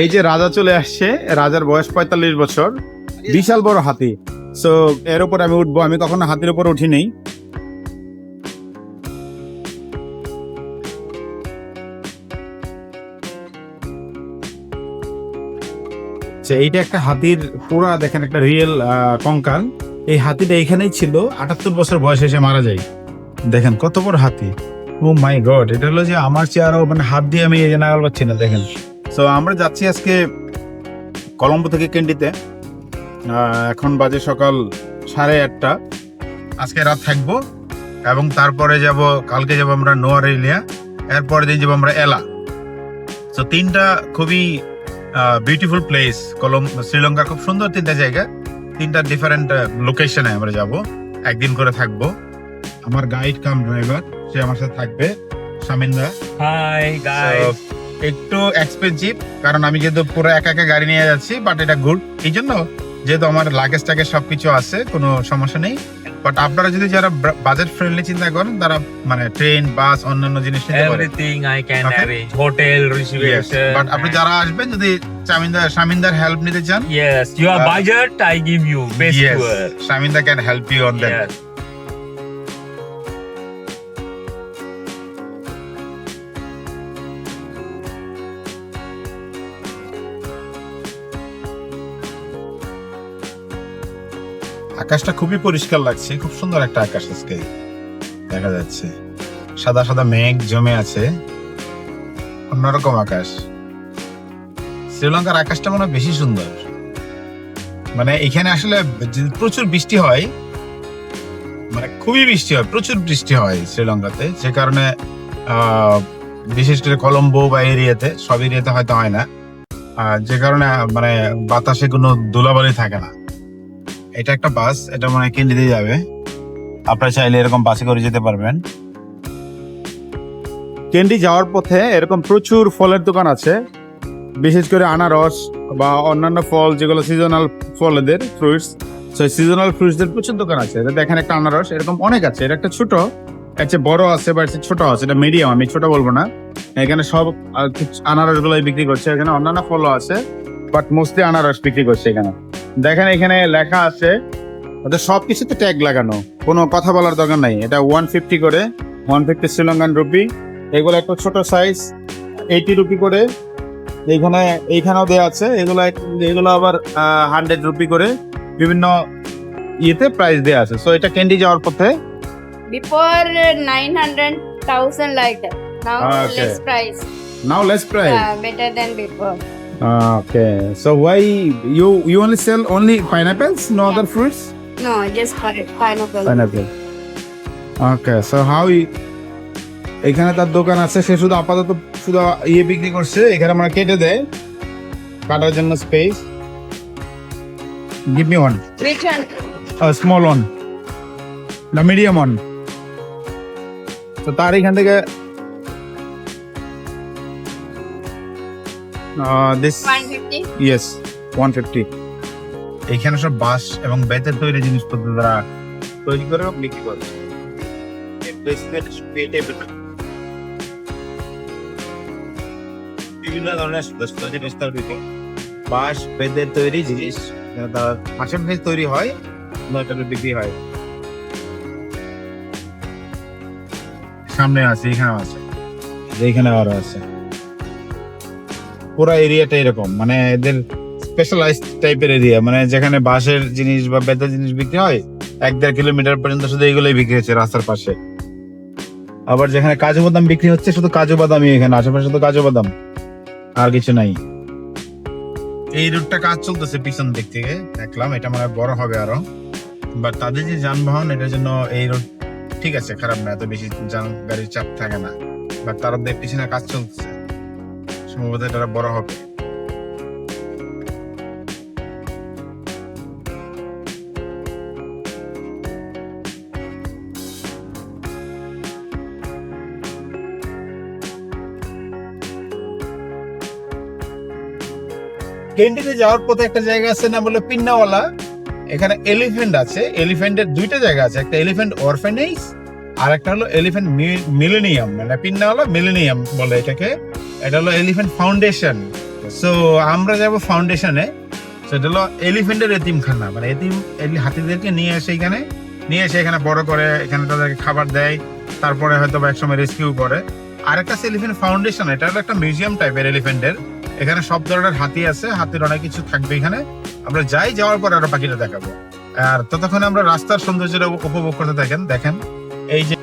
এই যে রাজা চলে আসছে রাজার বয়স পঁয়তাল্লিশ বছর। বিশাল বড় হাতি। সো এর উপর আমি উঠবো। আমি কখনো হাতির উপর উঠি নেই। আচ্ছা, এইটা একটা হাতির পুরা দেখেন একটা রিয়েল কঙ্কাল। এই হাতিটা এখানেই ছিল। আটাত্তর বছর বয়সে এসে মারা যায়। দেখেন কত বড় হাতি। ও মাই গড এটা হলো যে আমার চেয়ারও মানে হাত দিয়ে আমি এই নাগাল পাচ্ছি না দেখেন। সো আমরা যাচ্ছি আজকে কলম্বো থেকে ক্যান্ডিতে এখন বাজে সকাল সাড়ে আটটা। আজকে রাত থাকব এবং তারপরে যাব কালকে যাব আমরা নোয়ার এরিয়া এরপরে দিন যাব আমরা এলা। তো তিনটা খুবই বিউটিফুল প্লেস কলম শ্রীলঙ্কার খুব সুন্দর তিনটা জায়গা। তিনটা ডিফারেন্ট লোকেশনে আমরা যাব একদিন করে থাকব। আমার গাইড কাম ড্রাইভার সে আমার সাথে থাকবে শামিন্দা হাই So, একটু এক্সপেন্সিভ কারণ আমি যেহেতু পুরো একা একা গাড়ি নিয়ে যাচ্ছি বাট এটা গুড এই জন্য যেহেতু আমার লাগেজ টাগেজ সবকিছু আছে কোনো সমস্যা নেই। বাট আপনারা যদি যারা বাজেট ফ্রেন্ডলি চিন্তা করেন তারা মানে ট্রেন বাস অন্যান্য জিনিস নিতে পারেন। Everything I can arrange hotel reservation but আপনি যারা আসবেন যদি শামিন্দা শামিন্দার হেল্প নিতে চান Yes, your Uh, budget I give you best yes, Shaminda can help you on that আকাশটা খুবই পরিষ্কার লাগছে, খুব সুন্দর একটা আকাশ আজকে, দেখা যাচ্ছে। সাদা সাদা মেঘ জমে আছে, অন্যরকম আকাশ। শ্রীলঙ্কার আকাশটা মনে বেশি সুন্দর। মানে এখানে আসলে প্রচুর বৃষ্টি হয় মানে খুবই বৃষ্টি হয়, প্রচুর বৃষ্টি হয় শ্রীলঙ্কাতে, যে কারণে বিশেষ করে কলম্বো বা এরিয়াতে, সব এরিয়াতে হয়তো হয় না। যে কারণে মানে বাতাসে কোনো ধুলাবালি থাকে না। এটা একটা বাস, এটা মনে হয় কেন্দ্রে যাবে। আপনারা চাইলে এরকম বাসে করে যেতে পারবেন। কেন্ডি যাওয়ার পথে এরকম প্রচুর ফলের দোকান আছে। বিশেষ করে আনারস বা অন্যান্য ফল, যেগুলো সিজনাল ফল এদের ফ্রুটস সেই সিজনাল ফ্রুটসদের প্রচুর দোকান আছে। দেখেন একটা আনারস, এরকম অনেক আছে। এটা একটা ছোট, এর বড় আছে বা ছোট আছে। এটা মিডিয়াম আমি ছোট বলব না। এখানে সব আনারস গুলাই বিক্রি করছে। এখানে অন্যান্য ফলও আছে বাট মোস্টলি আনারস বিক্রি করছে এখানে। দেখেন এখানে লেখা আছে ওদের সব কিছুতে ট্যাগ লাগানো কোনো কথা বলার দরকার নাই এটা ওয়ান ফিফটি করে ওয়ান ফিফটি শ্রীলঙ্কান রুপি এগুলো একটু ছোট সাইজ এইটি রুপি করে এইখানে এইখানেও দেওয়া আছে এগুলো এক- এগুলো আবার হান্ড্রেড রুপি করে বিভিন্ন ইয়েতে প্রাইস দেওয়া আছে সো এটা ক্যান্ডি যাওয়ার পথে thousand like that. Now Ah, okay. less price. Now less price Yeah, better than before. Okay so why you you only sell only pineapples no other fruits No, just pi- pineapple. Pineapple okay so how এখানে তার দোকান আছে সে শুধু আপাতত শুধু ইয়ে বিক্রি করছে এখানে আমরা কেটে দেয় কাটার জন্য space give me one Which one? Small one না মিডিয়াম ওয়ান তো তার এখান থেকে this One fifty. Yes one fifty এখানে সব বাঁশ এবং বেতের তৈরি জিনিসপত্র দ্বারা তৈরি করে বিক্রি করে। বিভিন্ন ধরনের জিনিস তার বাঁশ বেতের তৈরি জিনিস তৈরি হয় নয়টা বিক্রি হয়। সামনে আছে এখানে আছে। এইখানে আরও আছে। পুরো এরিয়াটা এরকম। মানে এদের স্পেশালাইজ টাইপের এরিয়া মানে যেখানে বাঁশের জিনিস বা বেতের জিনিস বিক্রি হয়, এক দেড় কিলোমিটার পর্যন্ত শুধু এগুলোই বিক্রি হচ্ছে রাস্তার পাশে। আবার যেখানে কাজু বাদাম বিক্রি হচ্ছে, শুধু কাজু বাদামই এখানে। আশেপাশে শুধু কাজু বাদাম, আর কিছু নাই। এই রুটটা কাজ চলতেছে পিছন দিক থেকে, দেখলাম। এটা মানে বড় হবে আরও। বাট তাদের যে যানবাহন, এটার জন্য এই রোড ঠিক আছে, খারাপ না। এত বেশি যান, গাড়ির চাপ থাকে না। বাট তাদের পিছনে কাজ চলতেছে। সম্ভবত এটা বড় হবে। কেন্টিতে যাওয়ার পথে একটা জায়গা আছে না বলে পিন্নাওয়ালা। এখানে এলিফ্যান্ট আছে, এলিফ্যান্টের দুইটা জায়গা আছে, একটা এলিফ্যান্ট অরফেনেজ আর একটা হলো এলিফ্যান্ট মিলেনিয়াম মানে পিন্নাওয়ালা মিলেনিয়াম বলে এটাকে। এটা হলো এলিফেন্ট ফাউন্ডেশন সো আমরা যাব ফাউন্ডেশনে সেটা হলো এলিফেন্টের এতিমখানা। মানে এতিম হাতিদেরকে নিয়ে এসে এখানে, নিয়ে এসে এখানে বড় করে, এখানে তাদেরকে খাবার দেয়, তারপরে হয়তো বা একসময় রেস্কিউ করে। আরেকটা আছে এলিফেন্ট ফাউন্ডেশন এটা হলো একটা মিউজিয়াম টাইপের এলিফেন্টের এখানে সব ধরনের হাতি আছে, হাতির অনেক কিছু থাকবে এখানে। আমরা যাই, যাওয়ার পর আরও পাখিটা দেখাবো। আর ততক্ষণে আমরা রাস্তার সৌন্দর্যটা উপভোগ করতে থাকেন। দেখেন, এই যে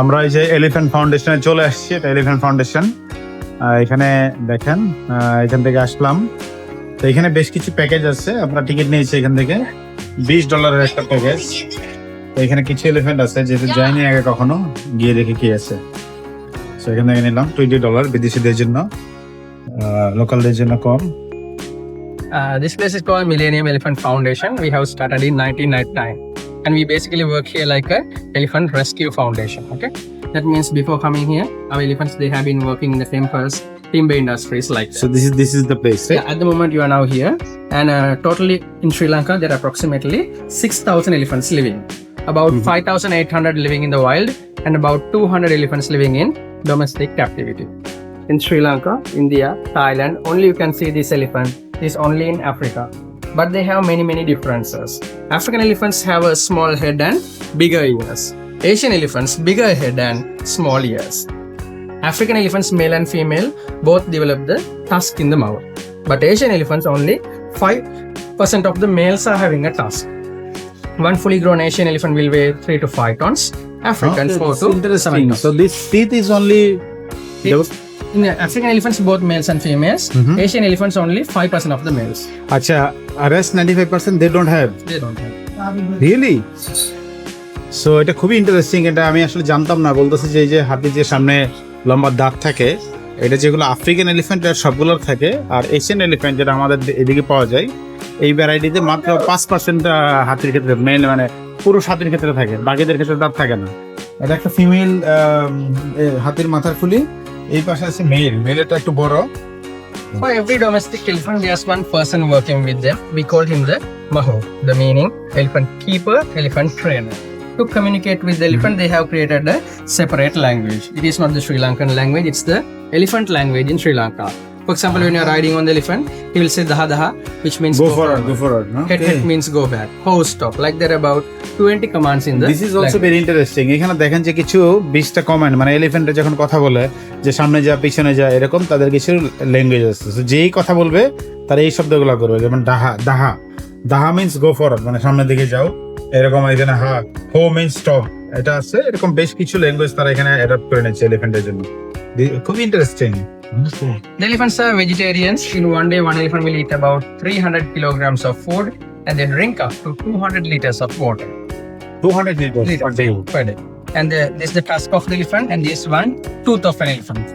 আমরা এই যে এলিফ্যান্ট ফাউন্ডেশনে চলে আসছি এটা এলিফ্যান্ট ফাউন্ডেশন এখানে দেখেন এখান থেকে আসলাম। তো এখানে বেশ কিছু প্যাকেজ আছে আমরা টিকিট নিয়েছি এখান থেকে বিশ ডলারের একটা প্যাকেজ তো এখানে কিছু এলিফ্যান্ট আছে যেহেতু যাইনি আগে কখনো গিয়ে দেখে কি আছে। তো এখান থেকে নিলাম টোয়েন্টি ডলার বিদেশিদের জন্য লোকালদের জন্য কম। Uh, this place is called Millennium Elephant Foundation. We have started in 1999, and we basically work here like a elephant rescue foundation okay that means before coming here our elephants they have been working in the temples timber industries like that. so this is this is the place right? yeah, at the moment you are now here and uh, totally in sri lanka there are approximately 6000 elephants living about mm-hmm. 5800 living in the wild and about 200 elephants living in domestic captivity in sri lanka india thailand only you can see this elephant is only in africa but they have many many differences. African elephants have a small head and bigger ears. Asian elephants bigger head and small ears. African elephants, male and female, both develop the tusk in the mouth. But Asian elephants, only 5% of the males are having a tusk. One fully grown Asian elephant will weigh 3 to 5 tons. African 4 to 7 tons. So this teeth is only in African elephants, both males and females. Mhm. Asian elephants, only 5% of the males. আচ্ছা rest 95% they don't have They don't have. Really so এটা খুবই interesting এটা আমি আসলে জানতাম না বলতেছে যে এই যে হাতির যে সামনে লম্বা দাঁত থাকে এটা যেগুলো আফ্রিকান এলিফ্যান্ট সবগুলোর থাকে আর এশিয়ান এলিফ্যান্ট যেটা আমাদের এদিকে পাওয়া যায় এই ভ্যারাইটিতে মাত্র পাঁচ পার্সেন্ট হাতির ক্ষেত্রে মেন মানে পুরুষ হাতির ক্ষেত্রে থাকে বাকিদের ক্ষেত্রে দাঁত থাকে না এটা একটা ফিমেল হাতির মাথার ফুলি এই পাশে আছে মেল মেলেরটা একটু বড় For every domestic elephant, there's one person working with them. We call him the Maho, the meaning elephant keeper, elephant trainer. To communicate with the elephant, they have created a separate language. It is not the Sri Lankan language, it's the elephant language in Sri Lanka. For example, when you're riding on the elephant, he will say daha daha, which means go for forward. Go for Head head means go back. Hold stop. Like there are about 20 commands in the this is also language. Very interesting এখানে দেখেন যে কিছু বিশটা comment মানে এলিফেন্টে যখন কথা বলে যে সামনে যা পিছনে যা এরকম তাদের কিছু ল্যাঙ্গুয়েজ আছে। So, যেই কথা বলবে তারা এই শব্দগুলো করবে যেমন ডাহা দাহা। দাহা মিন্স গো ফর মানে সামনের দিকে যাও। এরকম এখানে হা হো মিন্স স্টপ এটা আছে এরকম বেশ কিছু ল্যাঙ্গুয়েজ তারা এখানে অ্যাডাপ্ট করে নিচ্ছে এলিফেন্টের জন্য। দি- খুবই Okay. The elephants are vegetarians. In one day, one elephant will eat about 300 kilograms of food and then drink up to 200 liters of water. 200 liters, liters per day. Per day. And the, this is the tusk of the elephant and this one, tooth of an elephant.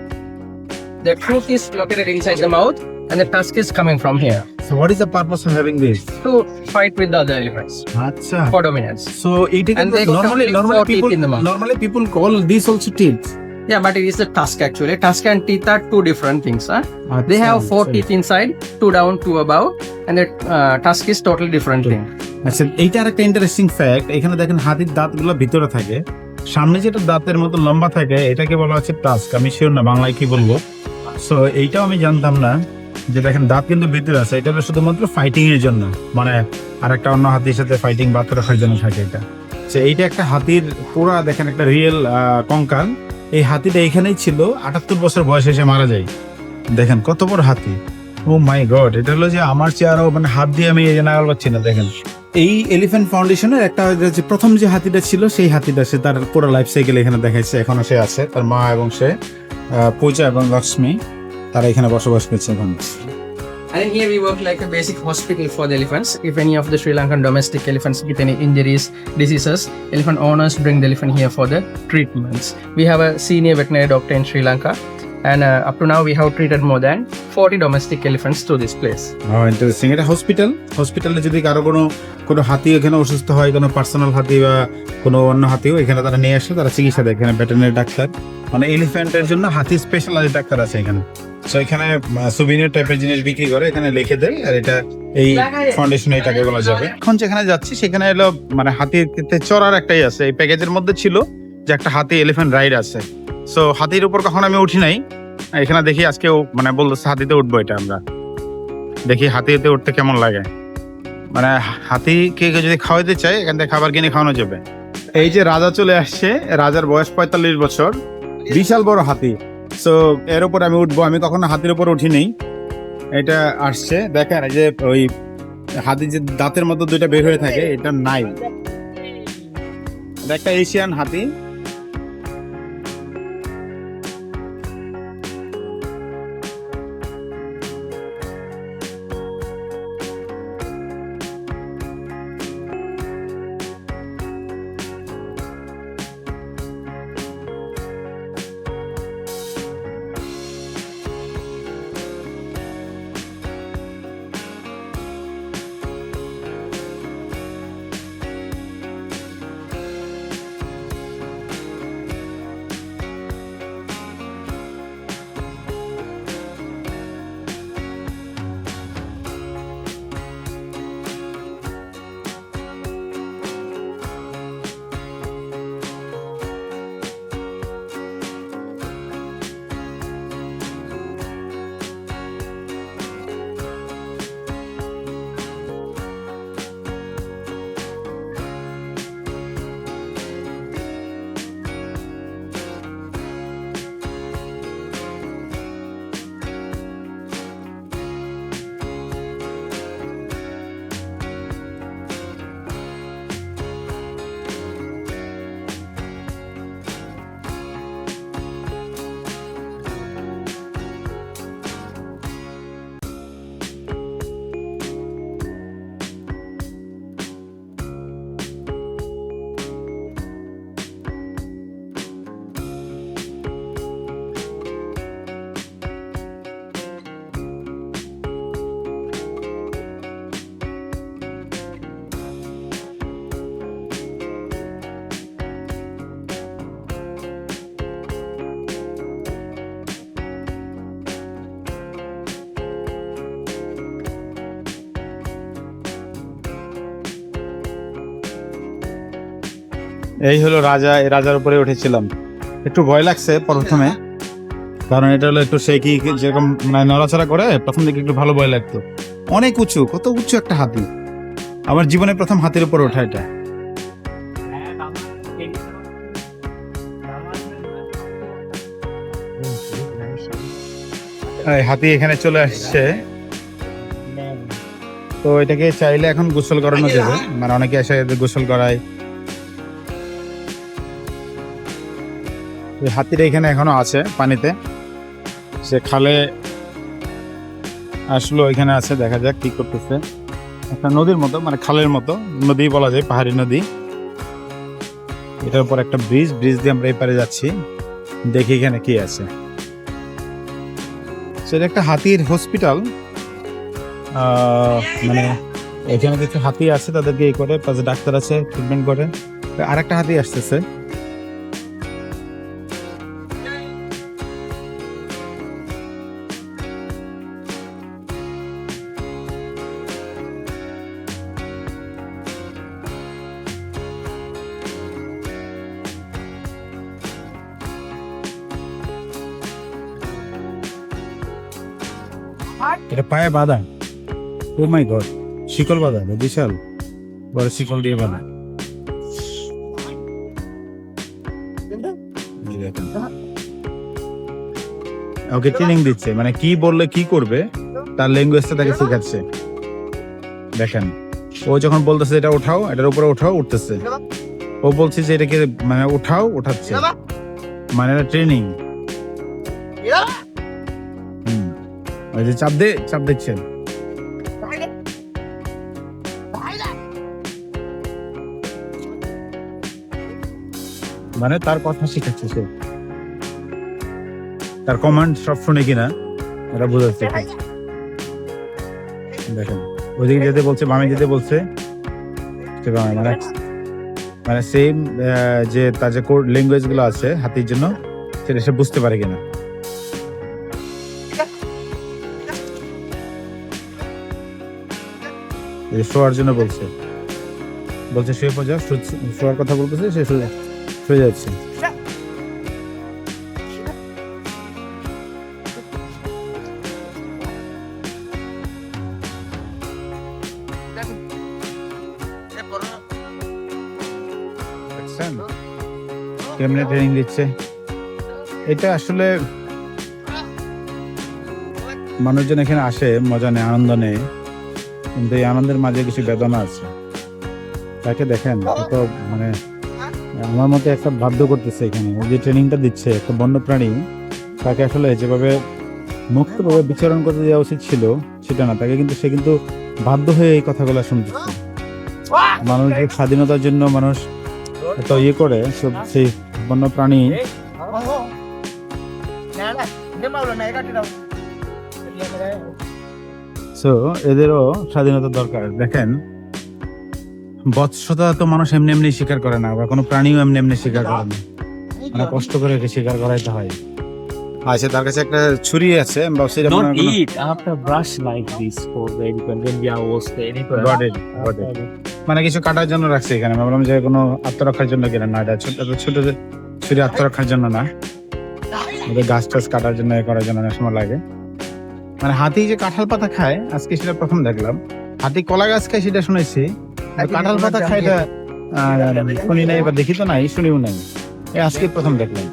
The tooth is located inside the mouth and the tusk is coming from here. So what is the purpose of having this? To fight with the other elephants. Achha. For dominance. So eating and the, normally normally people, normally people call this also teeth. Yeah, but it is the tusk actually. Tusk and teeth are two different things. Huh? They have four teeth inside, two down, two above, and the uh, tusk is totally different thing. আচ্ছা এইটা আরেকটা interesting fact এখানে দেখেন হাতির দাঁতগুলো ভিতরে থাকে। সামনে যেটা দাঁতের মতো লম্বা থাকে এটাকে বলা হচ্ছে টাস্ক আমি শিওর না বাংলায় কি বলব? সো এইটাও আমি জানতাম না যে দেখেন দাঁত কিন্তু ভিতরে আছে। এটা শুধুমাত্র ফাইটিং এর জন্য। মানে আরেকটা অন্য হাতির সাথে ফাইটিং বাদ রাখার জন্য থাকে এটা। সে এইটা একটা হাতির পুরা দেখেন একটা রিয়েল কঙ্কাল। এই হাতিটা এখানেই ছিল। আটাত্তর বছর বয়সে এসে মারা যায়। দেখেন কত বড় হাতি। ও মাই গড, এটা হলো যে আমার চেয়ারও মানে হাত দিয়ে আমি এই নাগাল পাচ্ছি না, দেখেন। এই এলিফ্যান্ট ফাউন্ডেশনের একটা যে প্রথম যে হাতিটা ছিল, সেই হাতিটা সে তার পুরো লাইফ সাইকেল এখানে দেখাইছে। এখনও সে আছে। তার মা এবং সে পূজা এবং লক্ষ্মী, তারা এখানে বসবাস করছে এখন। And then here we work like a basic hospital for the elephants. If any of the Sri Lankan domestic elephants get any injuries, diseases, elephant owners bring the elephant here for the treatments. We have a senior veterinary doctor in Sri Lanka, and uh, up to now we have treated more than 40 domestic elephants to this place. Oh, interesting এটা hospital হসপিটালে যদি কারও কোনো কোনো হাতি এখানে অসুস্থ হয় কোনো পার্সোনাল হাতি বা কোনো অন্য হাতিও এখানে তারা নিয়ে আসে তারা চিকিৎসা দেয় এখানে ভেটেরিনারি ডাক্তার মানে এলিফ্যান্টের জন্য হাতি স্পেশালাইজ ডাক্তার আছে এখানে তো এখানে সুবিনিয়ার টাইপের জিনিস বিক্রি করে, এখানে লিখে দেয়, আর এটা এই ফাউন্ডেশন এই বলা যাবে। এখন যেখানে যাচ্ছি, সেখানে এলো মানে হাতিতে চড়ার একটাই আছে। এই প্যাকেজের মধ্যে ছিল যে একটা হাতি এলিফ্যান্ট রাইড আছে। সো হাতির উপর কখনো আমি উঠি নাই। এখানে দেখি আজকে মানে বলতেছে হাতিতে উঠবো এটা আমরা। দেখি হাতিতে উঠতে কেমন লাগে। মানে হাতিকে কেউ যদি খাওয়াইতে চায় এখান থেকে খাবার কিনে খাওয়ানো যাবে। এই যে রাজা চলে আসছে, রাজার বয়স পঁয়তাল্লিশ বছর। বিশাল বড় হাতি। সো এর উপর আমি উঠবো। আমি কখনো হাতির উপর উঠি নেই। এটা আসছে। দেখেন, এই যে ওই হাতি যে দাঁতের মতো দুইটা বের হয়ে থাকে, এটা নাই। এটা একটা এশিয়ান হাতি। এই হলো রাজা, এই রাজার উপরে উঠেছিলাম। একটু ভয় লাগছে প্রথমে, কারণ এটা হলো একটু সেই কি যেরকম মানে নড়াচড়া করে, প্রথম দিকে একটু ভালো ভয় লাগতো। অনেক উঁচু, কত উঁচু একটা হাতি। আমার জীবনে প্রথম হাতির উপরে ওঠা এটা। হাতি এখানে চলে আসছে। তো এটাকে চাইলে এখন গোসল করানো যাবে। মানে অনেকে এসে গোসল করায়। এই হাতিটা এখানে এখনও আছে পানিতে। সে খালে আসলো, এখানে আছে, দেখা যাক কি করতেছে। একটা নদীর মতো মানে খালের মতো, নদী বলা যায়, পাহাড়ি নদী। এটার উপর একটা ব্রিজ ব্রিজ দিয়ে আমরা এই পারে যাচ্ছি, দেখি এখানে কি আছে। সেটা একটা হাতির হসপিটাল মানে এখানে কিছু হাতি আছে, তাদেরকে এই করে পাশে ডাক্তার আছে ট্রিটমেন্ট করে। আর একটা হাতি আসতেছে। এটা পায়ে বাঁধা। ও মাই গড শিকল বাঁধা বিশাল। বড় শিকল দিয়ে বাঁধা। ওকে ট্রেনিং দিচ্ছে? মানে কি বললে কি করবে? তার ল্যাঙ্গুয়েজটা তাকে শেখাচ্ছে। দেখেন, ও যখন বলতেছে এটা উঠাও এটার উপরে উঠাও উঠতেছে। ও বলছে যে এটাকে মানে উঠাও উঠাচ্ছে মানে এটা ট্রেনিং যে চাপ দে, চাপ দিচ্ছেন। মানে তার কথা শিখাচ্ছে সে। তার কমান্ড সব শুনে কিনা এটা বোঝাচ্ছে। দেখেন, ওইদিকে যেতে বলছে, বামে যেতে বলছে। মানে মানে সেম যে তার যে কোড ল্যাঙ্গুয়েজগুলো আছে হাতির জন্য, সেটা সে বুঝতে পারে কিনা। শোয়ার জন্য বলছে। বলছে, শুয়ে পড়া শোয়ার কথা বলতেছে, সে শুয়ে শুয়ে যাচ্ছে? কেমনে ট্রেনিং দিচ্ছে? এটা আসলে মানুষজন এখানে আসে, মজা নেয়, আনন্দ নেয়। কিন্তু এই আনন্দের মাঝে কিছু বেদনা আছে। তাকে দেখেন কত মানে আমার মতে একটা বাধ্য করতেছে এখানে। ওই যে ট্রেনিংটা দিচ্ছে একটা বন্য প্রাণী তাকে আসলে যেভাবে মুক্তভাবে বিচরণ করতে দেওয়া উচিত ছিল সেটা না। তাকে কিন্তু সে কিন্তু বাধ্য হয়ে এই কথাগুলো শুনতেছে মানুষের স্বাধীনতার জন্য মানুষ এত ইয়ে করে সব সেই বন্য প্রাণী সো এদেরও স্বাধীনতা দরকার। দেখেন বৎসতা তো মানুষ এমনি এমনি স্বীকার করে না বা কোনো প্রাণীও এমনি এমনি স্বীকার করে না। মানে কষ্ট করে একে স্বীকার করাইতে হয়। আচ্ছা তার কাছে একটা ছুরি আছে বা সেটা মনে হয় eat. After brush like this for the elephant when we are was elephant. Got it, got it. মানে কিছু কাটার জন্য রাখছে এখানে। আমি ভাবলাম যে কোনো আত্মরক্ষার জন্য কিনা না এটা ছোট ছোট ছুরি আত্মরক্ষার জন্য না। ওদের গাছ টাছ কাটার জন্য এ করার জন্য অনেক সময় লাগে। মানে হাতি যে কাঁঠাল পাতা খায় আজকে সেটা প্রথম দেখলাম হাতি কলা গাছ খায় সেটা শুনেছি কাঁঠাল পাতা খায় এটা শুনি নাই বা দেখি তো নাই শুনিও নাই আজকে প্রথম দেখলাম